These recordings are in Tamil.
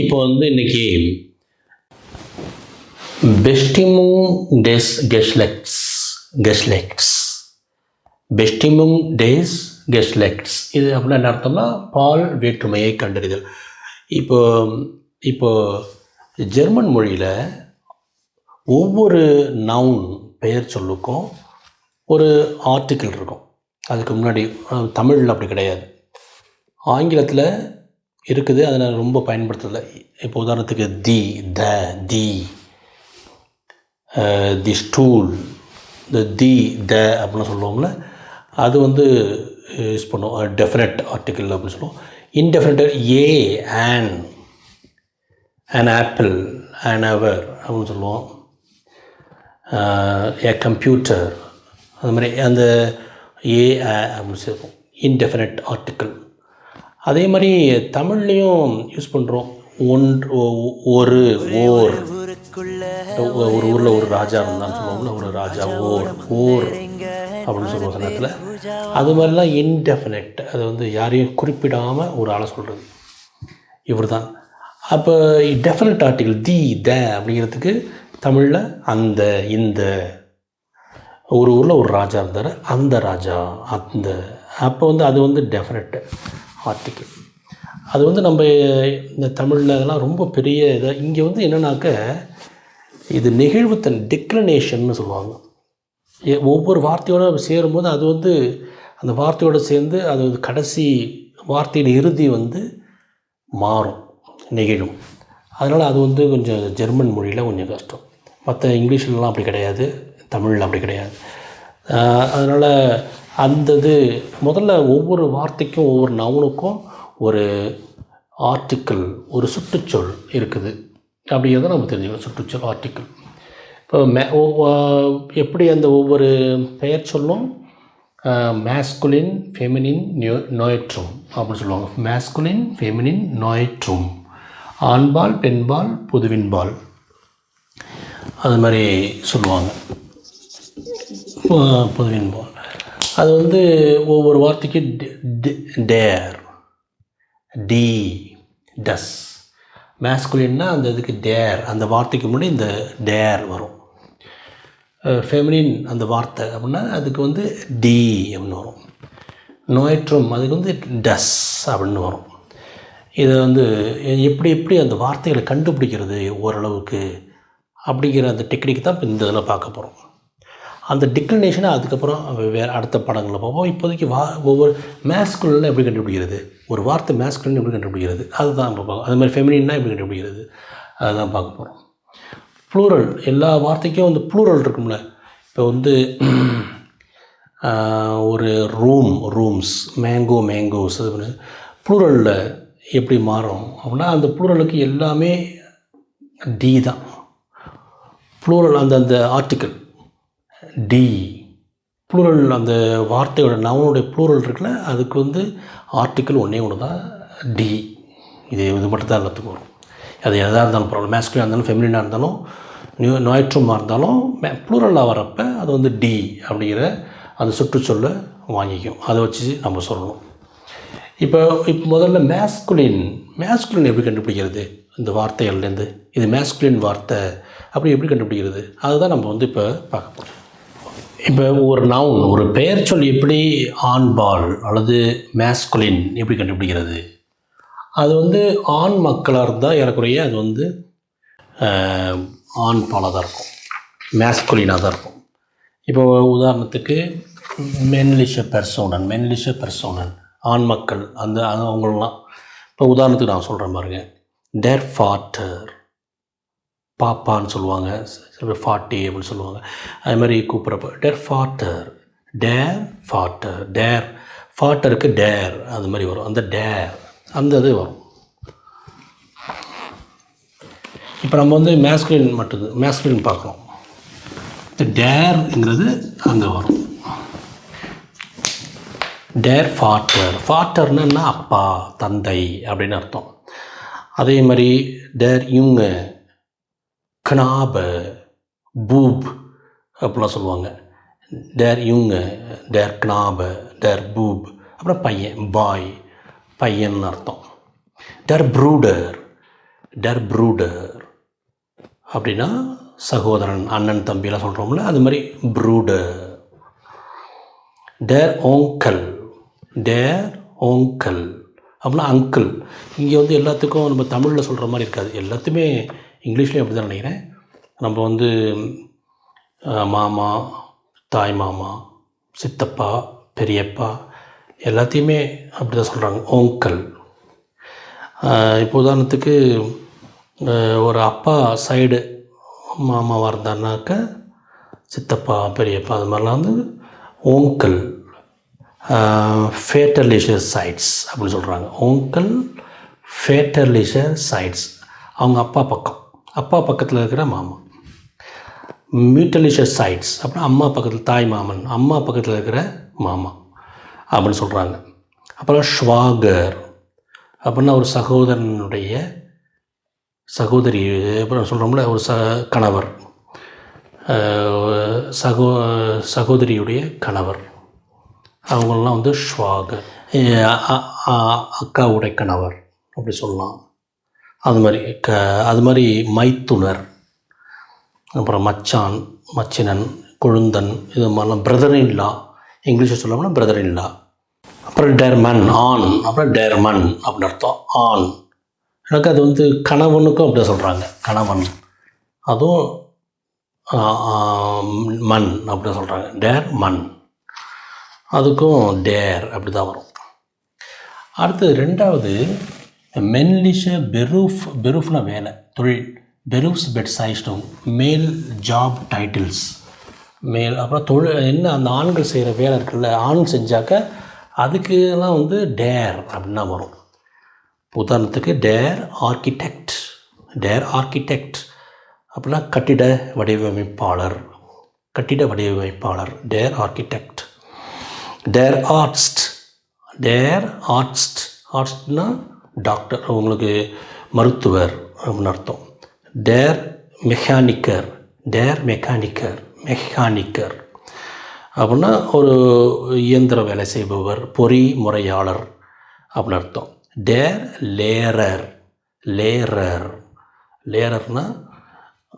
இப்போ வந்து இன்னைக்கு பெஸ்டிமுங் டெஸ் கெஸ்லெக்ஸ் கெஸ்லெக்ஸ் பெஸ்டிமுங் டேஸ் கெஸ்லெக்ஸ் இது அப்படின்னா என்ன அர்த்தம்னா பால் வேற்றுமையை கண்டறிதல். இப்போ இப்போ ஜெர்மன் மொழியில் ஒவ்வொரு நவுன் பெயர் சொல்லுக்கும் ஒரு ஆர்டிக்கிள் இருக்கும். அதுக்கு முன்னாடி தமிழில் அப்படி கிடையாது. ஆங்கிலத்தில் இருக்குது. அதை நான் ரொம்ப பயன்படுத்தலை. இப்போ உதாரணத்துக்கு தி த தி. தி ஸ்டூல். இந்த தி த அப்படின்னு சொல்லுவோம்ல அது வந்து யூஸ் பண்ணுவோம். டெஃபினட் ஆர்டிக்கிள் அப்படின்னு சொல்லுவோம். Indefinite a an an apple an hour அப்படின்னு சொல்லுவோம். ஏ கம்ப்யூட்டர் அது மாதிரி அந்த ஏ அப்படின்னு சொல்லுவோம் இன்டெஃபினட் ஆர்டிக்கிள் அதே மாதிரி தமிழ்லேயும் யூஸ் பண்ணுறோம் ஒன்று ஒரு ஓர். ஒரு ஊரில் ஒரு ராஜா இருந்தான்னு சொல்லுவோம்ல ஒரு ராஜா ஓர் ஓர் அப்படின்னு சொல்லுவோம் சமயத்தில் அது மாதிரிலாம் இன்டெஃபினட் அது வந்து யாரையும் குறிப்பிடாமல் ஒரு ஆளை சொல்கிறது இவர் தான் அப்போ டெஃபினட் ஆர்டிகிள் தி த அப்படிங்கிறதுக்கு தமிழில் அந்த இந்த. ஒரு ஊரில் ஒரு ராஜா இருந்தார் அந்த ராஜா அந்த. அப்போ வந்து அது வந்து டெஃபினட் வார்த்தைக்கு அது வந்து நம்ம இந்த தமிழில் இதெல்லாம் ரொம்ப பெரிய இதாக இங்கே வந்து என்னன்னாக்க இது நிகழ்வுத்தன் டிக்ளனேஷன்னு சொல்லுவாங்க. ஏ- ஒவ்வொரு வார்த்தையோடு சேரும்போது அது வந்து அந்த வார்த்தையோடு சேர்ந்து அது வந்து கடைசி வார்த்தையின் இறுதி வந்து மாறும் நெகிழும். அதனால் அது வந்து கொஞ்சம் ஜெர்மன் மொழியில் கொஞ்சம் கஷ்டம். மற்ற இங்கிலீஷ்லலாம் அப்படி கிடையாது தமிழில் அப்படி கிடையாது. அதனால் அந்த இது முதல்ல ஒவ்வொரு வார்த்தைக்கும் ஒவ்வொரு நவுனுக்கும் ஒரு ஆர்டிக்கிள் ஒரு சுற்றுச்சொல் இருக்குது. அப்படிங்கிறத நம்ம தெரிஞ்சுக்கணும் சுற்றுச்சொல் ஆர்டிக்கிள் இப்போ மே எப்படி அந்த ஒவ்வொரு பெயர் சொல்லும்? மேஸ்குலின் ஃபெமினின் நியோ நோயற்றும் அப்படின்னு சொல்லுவாங்க. மேஸ்குலின் ஃபெமினின் நோயற்றும் ஆண்பால் பெண்பால் புதுவின்பால். அது மாதிரி சொல்லுவாங்க. புதுவின்பால். அது வந்து ஒவ்வொரு வார்த்தைக்கு டேர். டி டஸ். மேஸ்குலின்னா அந்த இதுக்கு டேர். அந்த வார்த்தைக்கு முன்னாடி இந்த டேர் வரும். ஃபெமினின் அந்த வார்த்தை அப்படின்னா அதுக்கு வந்து டி அப்படின்னு வரும். நோயற்றும் அதுக்கு வந்து டஸ் அப்படின்னு வரும். இதை வந்து எப்படி எப்படி அந்த வார்த்தைகளை கண்டுபிடிக்கிறது ஓரளவுக்கு அப்படிங்கிற அந்த டெக்னிக் தான் இப்போ இந்த இதில் பார்க்க போகிறோம் அந்த டிக்ளனேஷனை அதுக்கப்புறம் வேறு அடுத்த படங்களில் பார்ப்போம். இப்போதைக்கு வா ஒவ்வொரு மேஸ்குலில் எப்படி கண்டுபிடிக்கிறது? ஒரு வார்த்தை மேஸ்குலின் எப்படி கண்டுபிடிக்கிறது? அதுதான் இப்போ பார்க்க அது மாதிரி ஃபெமினின்னா எப்படி கண்டுபிடிக்கிறது? அதுதான் பார்க்க போகிறோம் ப்ளூரல் எல்லா வார்த்தைக்கும் வந்து ப்ளூரல் இருக்கும்ல. இப்போ வந்து ஒரு ரூம் ரூம்ஸ் மேங்கோ மேங்கோஸ் அது ப்ளூரலில் எப்படி மாறும் அப்படின்னா அந்த ப்ளூரலுக்கு எல்லாமே டி தான். ப்ளூரல் அந்த அந்த ஆர்டிக்கல் டி ப்ளூரல் அந்த வார்த்தையோட நவனுடைய ப்ளூரல் இருக்குல்ல அதுக்கு வந்து ஆர்டிக்கிள் ஒன்றே ஒன்று தான் டி இது இது மட்டும் தான் எல்லாத்துக்கும் வரும். அது எதாக இருந்தாலும் பரவாயில்ல. மேஸ்குலாக இருந்தாலும் ஃபெமிலினாக இருந்தாலும் நியூ நோயற்றுமாக இருந்தாலும் மே ப்ளூரலாக வரப்போ அது வந்து டி அப்படிங்கிற அந்த சுற்றுச்சொல்லை வாங்கிக்கும். அதை வச்சு நம்ம சொல்லணும். இப்போ இப்போ முதல்ல மேஸ்குலின் மேஸ்குலின் எப்படி கண்டுபிடிக்கிறது? இந்த வார்த்தைகள்லேருந்து. இது மேஸ்குலின் வார்த்தை. அப்படி எப்படி கண்டுபிடிக்கிறது? அதுதான் நம்ம வந்து இப்போ பார்க்க போகிறோம் இப்போ ஒரு நவுன் ஒரு பெயர் சொல் எப்படி ஆண்பால் அல்லது மேஸ்குலின் எப்படி கண்டுபிடிக்கிறது? அது வந்து ஆண் மக்களாக இருந்தால் ஏறக்குறைய அது வந்து ஆண்பாலாக ஆண் பாலாக தான் இருக்கும். மேஸ்குலினாக தான் இருக்கும். இப்போ உதாரணத்துக்கு மென்லிஷ பெர்சோனன் மென்லிஷ பெர்சோனன் ஆண் மக்கள் அந்த அது அவங்களெலாம் இப்போ உதாரணத்துக்கு நான் சொல்கிறேன் பாருங்க. டேர் ஃபாட்டர் பாப்பான்னு சொல்லுவாங்க. சில பேர் ஃபாட்டி அப்படின்னு சொல்லுவாங்க. அது மாதிரி கூப்பிட்றப்ப டேர் ஃபாட்டர் டேர் ஃபாட்டர் டேர் ஃபாட்டருக்கு டேர் அது மாதிரி வரும். அந்த டேர் அந்த இது வரும். இப்போ நம்ம வந்து மேஸ்குலின் மட்டும் மேஸ்குலின் பார்க்குறோம். இந்த டேர்ங்கிறது அங்கே வரும். டேர் ஃபாட்டர் ஃபாட்டர்னா என்ன? அப்பா தந்தை அப்படின்னு அர்த்தம். அதே மாதிரி டேர் இவங்க கனாப பூப் அப்படிலாம் சொல்லுவாங்க. டேர் இவங்க டேர் கனாப டேர் பூப் அப்புறம் பையன் பாய் பையன் அர்த்தம். டர் ப்ரூடர் டர் ப்ரூடர் அப்படின்னா சகோதரன் அண்ணன் தம்பிலாம் சொல்கிறோம்ல அது மாதிரி ப்ரூடர். டேர் ஓங்கல் டேர் ஓங்கல் அப்படின்னா அங்கிள். இங்கே வந்து எல்லாத்துக்கும் நம்ம தமிழில் சொல்கிற மாதிரி இருக்காது. எல்லாத்தையுமே இங்கிலீஷ்லேயும் அப்படி தான் நினைக்கிறேன். நம்ம வந்து மாமா தாய் மாமா சித்தப்பா பெரியப்பா எல்லாத்தையுமே அப்படி தான் சொல்கிறாங்க ஓங்கல் இப்போ உதாரணத்துக்கு ஒரு அப்பா சைடு மாமாவாக இருந்தாருனாக்க சித்தப்பா பெரியப்பா அது மாதிரிலாம் வந்து ஓங்கல் ஃபேட்டர்லிஷர் சைட்ஸ் அப்படின்னு சொல்கிறாங்க ஓங்கல் ஃபேட்டர்லிஷர் சைட்ஸ் அவங்க அப்பா பக்கம். அப்பா பக்கத்தில் இருக்கிற மாமா. மியூட்டலிஷர் சைட்ஸ் அப்புறம் அம்மா பக்கத்தில் தாய் மாமன். அம்மா பக்கத்தில் இருக்கிற மாமா. அப்படின்னு சொல்கிறாங்க அப்புறம் ஸ்வாகர். அப்படின்னா ஒரு சகோதரனுடைய சகோதரி அப்புறம் சொல்கிறோம்ல ஒரு ச கணவர். சகோ சகோதரியுடைய கணவர். அவங்களெலாம் வந்து ஸ்வாகர். அக்காவுடைய கணவர். அப்படி சொல்லலாம். அது மாதிரி க அது மாதிரி மைத்துனர் அப்புறம் மச்சான் மச்சினன் கொழுந்தன் இது மாதிரிலாம் பிரதர் இன்லா இங்கிலீஷில் சொல்லணும்னா பிரதர் இன்லா அப்புறம் டேர்மன் ஆண் அப்புறம் டேர்மன் அப்படின்னு அர்த்தம். ஆண். எனக்கு அது வந்து கணவனுக்கும் அப்படி சொல்கிறாங்க கணவன். அதுவும் மண் அப்படி சொல்கிறாங்க டேர் மண் அதுக்கும் டேர் அப்படி தான் வரும். அடுத்து ரெண்டாவது மென்லிஷ பெரூஃப் பெரூஃப்னா வேலை. தொழில். பெரூஃப்ஸ் பெட் சைஸ்டும் மேல் ஜாப் டைட்டில்ஸ். மேல் அப்புறம் தொழில் என்ன அந்த ஆண்கள் செய்கிற வேலை இருக்குல்ல ஆண் செஞ்சாக்க அதுக்கெல்லாம் வந்து டேர் அப்படின்னா வரும். உதாரணத்துக்கு டேர் ஆர்கிடெக்ட். Dare architect. அப்படின்னா கட்டிட வடிவமைப்பாளர். கட்டிட வடிவமைப்பாளர். டேர் ஆர்கிடெக்ட். டேர் ஆர்ட்ஸ்ட். டேர் ஆர்ட்ஸ்ட். ஆர்ட்ஸ்ட்னா டாக்டர் உங்களுக்கு மருத்துவர் அப்படின்னு அர்த்தம். டேர் மெக்கானிக்கர் டேர் மெக்கானிக்கர் மெக்கானிக்கர் அப்படின்னா ஒரு இயந்திர வேலை செய்பவர் பொறிமுறையாளர் அப்படின்னு அர்த்தம். டேர் லேரர் லேரர் லேரர்னா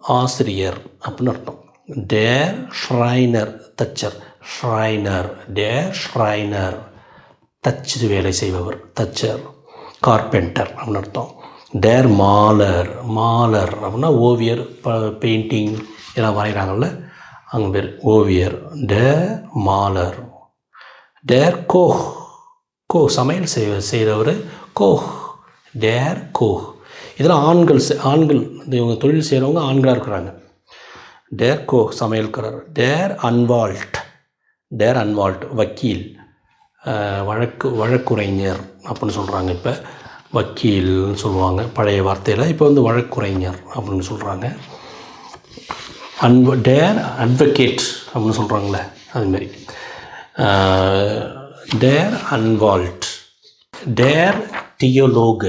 ஆசிரியர் அப்படின்னு அர்த்தம். டேர் ஷ்ரைனர் தச்சர் ஷ்ரைனர் டேர் ஷ்ரைனர் தச்சு வேலை செய்பவர் தச்சர். கார்பெண்டர் அப்படின்னு அர்த்தம். டேர் மாலர் மாலர் அப்படின்னா ஓவியர் ப பெயிண்டிங் இதெல்லாம் வரைகிறாங்கல்ல அங்கே பேர் ஓவியர். டேர் மாலர் டேர் கோஹ் கோ சமையல் செய் செய்கிறவர் கோஹ் டேர் கோஹ் இதெல்லாம் ஆண்கள் செ- ஆண்கள் இந்த இவங்க தொழில் செய்கிறவங்க ஆண்களாக இருக்கிறாங்க. டேர் கோ சமையல்காரர். டேர் அன்வால்ட் டேர் அன்வால்ட் வக்கீல். வழக்கு வழக்குரைஞர். அப்படின்னு சொல்கிறாங்க இப்போ. வக்கீல்னு சொல்லுவாங்க. பழைய வார்த்தையில் இப்போ வந்து வழக்குரைஞர் அப்படின்னு சொல்கிறாங்க அன்வ டேர் அட்வொகேட் அப்படின்னு சொல்கிறாங்களே அதுமாரி டேர் அன்வால்ட் டேர் தியோலோக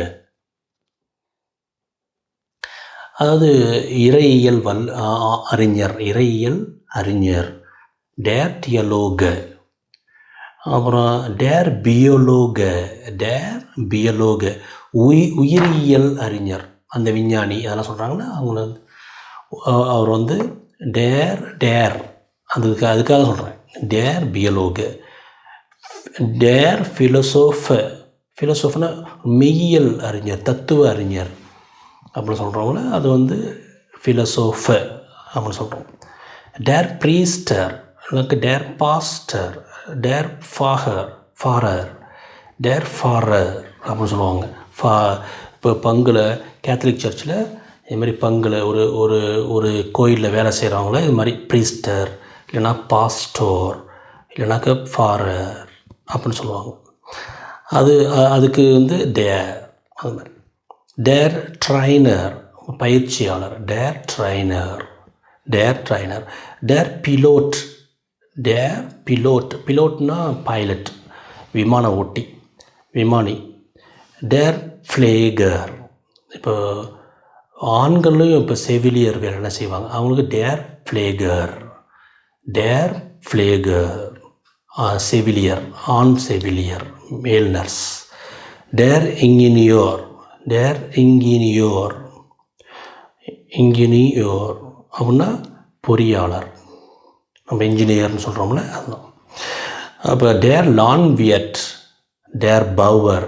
அதாவது இறையியல் வல் அறிஞர். இறையியல் அறிஞர். டேர் தியலோக அப்புறம் டேர் பியோலோக டேர் பியோலோக உயி உயிரியல் அறிஞர். அந்த விஞ்ஞானி அதெல்லாம் சொல்கிறாங்கன்னா அவங்க வந்து அவர் வந்து டேர் டேர் அதுக்கு அதுக்காக சொல்கிறேன் டேர் பியலோக டேர் ஃபிலோசோஃப ஃபிலோசோஃப்னா மெய்யியல் அறிஞர் தத்துவ அறிஞர். அப்படின்னு சொல்கிறவங்கள அது வந்து ஃபிலோசோஃப அப்படின்னு சொல்கிறோம் டேர் ப்ரீஸ்டர் எனக்கு டேர் பாஸ்டர் டேர் ஃபாகர் ஃபாரர் டேர் ஃபாரர் அப்படின்னு சொல்லுவாங்க. ஃபா இப்போ பங்கில் கேத்தலிக் சர்ச்சில் இது மாதிரி பங்கில் ஒரு ஒரு ஒரு கோயிலில் வேலை செய்கிறவங்கள இது மாதிரி ப்ரீஸ்டர் இல்லைன்னா பாஸ்டோர் இல்லைனாக்க ஃபாரர் அப்படின்னு சொல்லுவாங்க. அது அதுக்கு வந்து டேர் அது மாதிரி. டேர் ட்ரைனர் பயிற்சியாளர். டேர் ட்ரைனர் டேர் ட்ரைனர் டேர் பிலோட் டேர் பிலோட் பிலோட்னா பைலட் விமான ஓட்டி விமானி. டேர் ஃப்ளேகர் இப்போ ஆண்களையும் இப்போ செவிலியர் என்ன செய்வாங்க? அவங்களுக்கு டேர் ஃப்ளேகர் டேர் ஃப்ளேகர் செவிலியர் ஆண் செவிலியர் மேல் நர்ஸ் டேர் இன்ஜினியர் டேர் இன்ஜினியோர் இன்ஜினியோர் அப்படின்னா பொறியாளர். நம்ம இன்ஜினியர்னு சொல்கிறோம்ல அதுதான். அப்போ டேர் லான் வியட் டேர் பவர்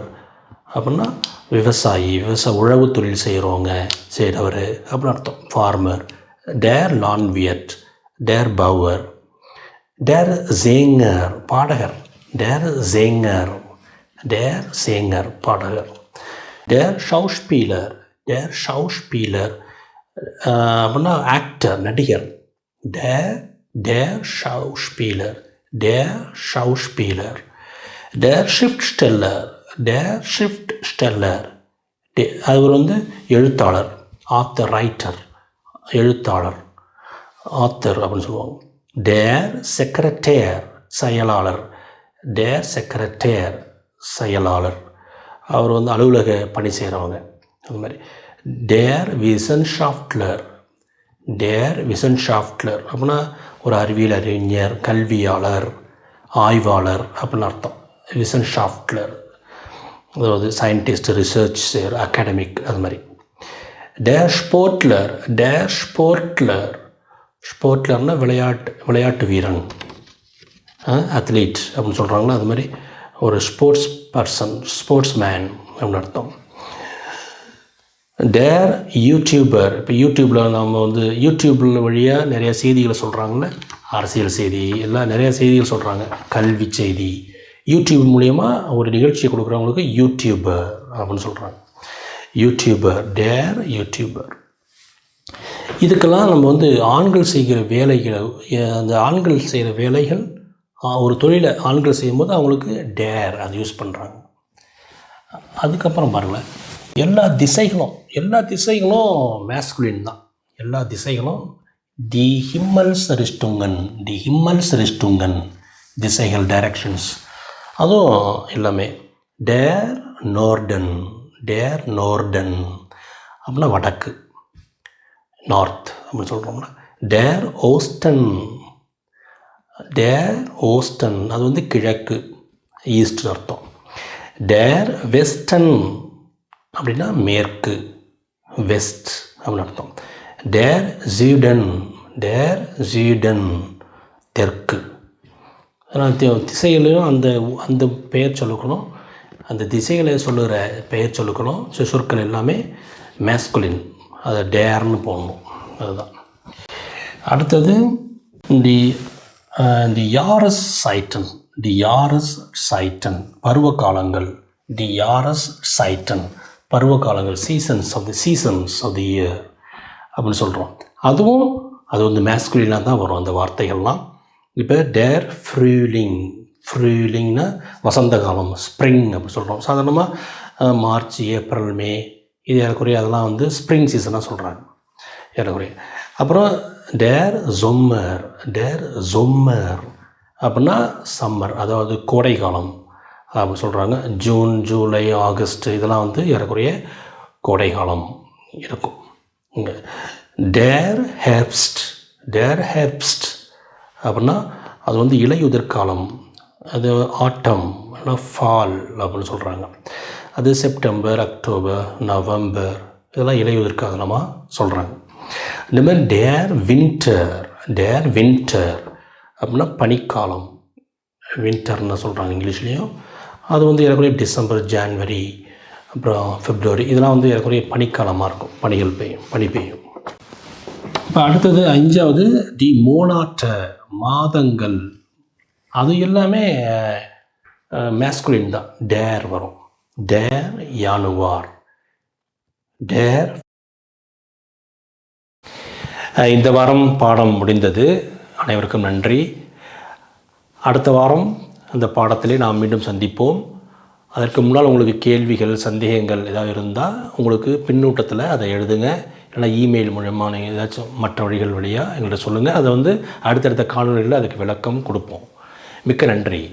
அப்படின்னா விவசாயி விவசாய உழவு தொழில் செய்கிறவங்க செய்கிறவர் அப்படின்னு அர்த்தம். ஃபார்மர் டேர் லான்வியட் டேர் பவர் டேர் ஜேங்கர் பாடகர். டேர் ஜேங்கர் டேர் சேங்கர் பாடகர். டேர் ஷவுஷ்பீலர் டேர் ஷவுஷ்பீலர் அப்படின்னா ஆக்டர் நடிகர். டேர் der Schauspieler, der Schauspieler, டேர் ஷிஃப்ட் ஸ்டெல்லர் டேர் ஷிஃப்ட் ஸ்டெல்லர் டே அவர் வந்து எழுத்தாளர் ஆத்தர் ரைட்டர் எழுத்தாளர். ஆத்தர் அப்படின்னு சொல்லுவாங்க. டேர் செக்ரட்டேர் செயலாளர். டேர் செக்ரட்டேர் செயலாளர். அவர் வந்து அலுவலக பணி செய்கிறவங்க அந்த மாதிரி. டேர் விசன் ஷாஃப்ட்லர் டேர் விசன்ஷாஃப்ட்லர் அப்படின்னா ஒரு அறிவியல் அறிஞர் கல்வியாளர் ஆய்வாளர் அப்படின்னு அர்த்தம். விசன்ஷாஃப்ட்லர் அதாவது சயின்டிஸ்ட் ரிசர்ச் அகாடமிக் அது மாதிரி. டேர் ஸ்போர்ட்லர். டேர் ஸ்போர்ட்லர். ஸ்போர்ட்லர்னால் விளையாட்டு விளையாட்டு வீரன். அத்லீட் அப்படின்னு சொல்கிறாங்களா அது மாதிரி ஒரு ஸ்போர்ட்ஸ் பர்சன் ஸ்போர்ட்ஸ் மேன் அப்படின்னு அர்த்தம். டேர் யூடியூபர் இப்போ யூடியூப்பில் நம்ம வந்து யூடியூப்பில் வழியாக நிறைய செய்திகளை சொல்கிறாங்கள அரசியல் செய்தி எல்லாம் நிறைய செய்திகள் சொல்கிறாங்க கல்வி செய்தி. யூடியூப் மூலயமா ஒரு நிகழ்ச்சியை கொடுக்குறவங்களுக்கு யூடியூபர் அப்படின்னு சொல்கிறாங்க யூடியூபர் டேர் யூடியூபர் இதுக்கெல்லாம் நம்ம வந்து ஆண்கள் செய்கிற வேலைகளை அந்த ஆண்கள் செய்கிற வேலைகள் ஒரு தொழிலை ஆண்கள் செய்யும்போது அவங்களுக்கு டேர் அது யூஸ் பண்ணுறாங்க அதுக்கப்புறம் பாருங்களேன். எல்லா திசைகளும் எல்லா திசைகளும் மேஸ்குலின் தான். எல்லா திசைகளும் தி ஹிம்மல்ஸ் சரிஷ்டுங்கன் தி ஹிம்மல் சரிஷ்டுங்கன் திசைகள் டைரக்ஷன்ஸ் அதுவும் எல்லாமே டேர் நோர்டன் டேர் நோர்டன் அப்படின்னா வடக்கு நார்த் அப்படின்னு சொல்கிறோம்னா டேர் ஓஸ்டன் டேர் ஓஸ்டன் அது வந்து கிழக்கு ஈஸ்ட் அர்த்தம். டேர் வெஸ்டன் அப்படின்னா மேற்கு வெஸ்ட் அப்படின்னு அர்த்தம். டேர் ஜீடன் டேர் ஜீடன் தெற்கு. அதனால் திசைகளையும் அந்த அந்த பெயர் சொல்லுக்கணும். அந்த திசைகளை சொல்லுகிற பெயர் சொல்லுக்கணும். சொற்கள் எல்லாமே மேஸ்குலின் அதை டேர்னு போடணும். அதுதான். அடுத்தது தி தி யாரஸ் சைட்டன் தி யாரஸ் சைட்டன் பருவ காலங்கள். தி யாரஸ் சைட்டன் பருவ காலங்கள் seasons of the seasons of the year அப்படின்னு சொல்கிறோம் அதுவும் அது வந்து மேஸ்குலினாக தான் வரும் அந்த வார்த்தைகள்லாம். இப்போ டேர் ஃப்ரூலிங் ஃப்ரூலிங்னா வசந்த காலம் ஸ்ப்ரிங் அப்படி சொல்கிறோம் சாதாரணமாக மார்ச் ஏப்ரல் மே இது ஏறக்குறைய அதெல்லாம் வந்து ஸ்ப்ரிங் சீசனாக சொல்கிறாங்க ஏறக்குறைய. அப்புறம் டேர் ஜொம்மர் டேர் ஜொம்மர் அப்படின்னா சம்மர் அதாவது கோடை காலம். அப்படி சொல்கிறாங்க ஜூன் ஜூலை ஆகஸ்ட் இதெல்லாம் வந்து ஏறக்குறைய கோடை காலம் இருக்கும். இங்கே டேர் ஹேப்ஸ்ட் டேர் ஹெப்ஸ்ட் அப்படின்னா அது வந்து இலையுதிர் காலம் அது ஆட்டம் ஃபால் அப்படின்னு சொல்கிறாங்க அது செப்டம்பர் அக்டோபர் நவம்பர் இதெல்லாம் இலையுதிர் காலமாக சொல்கிறாங்க இந்த மாதிரி டேர் வின்டர் டேர் வின்டர் அப்படின்னா பனிக்காலம். வின்டர்னு சொல்கிறாங்க இங்கிலீஷ்லேயும். அது வந்து ஏறக்குறைய டிசம்பர் ஜான்வரி அப்புறம் பிப்ரவரி இதெல்லாம் வந்து ஏறக்குறைய பனிக்காலமாக இருக்கும். பனிகள் பெய்யும் பனி பெய்யும். இப்போ அடுத்தது அஞ்சாவது தி மோனாட்ட மாதங்கள். அது எல்லாமே மேஸ்குலின் தான். டேர் வரும். டேர் யானுவார். டேர் இந்த வாரம் பாடம் முடிந்தது. அனைவருக்கும் நன்றி. அடுத்த வாரம் அந்த பாடத்திலே நாம் மீண்டும் சந்திப்போம். அதற்கு முன்னால் உங்களுக்கு கேள்விகள் சந்தேகங்கள் ஏதாவது இருந்தால் உங்களுக்கு பின்னூட்டத்தில் அதை எழுதுங்க. இல்லைனா இமெயில் நீங்கள் ஏதாச்சும் மற்ற வழிகள் வழியாக எங்கள்கிட்ட சொல்லுங்கள் அதை வந்து அடுத்தடுத்த காணொலிகளில் அதுக்கு விளக்கம் கொடுப்போம். மிக்க நன்றி.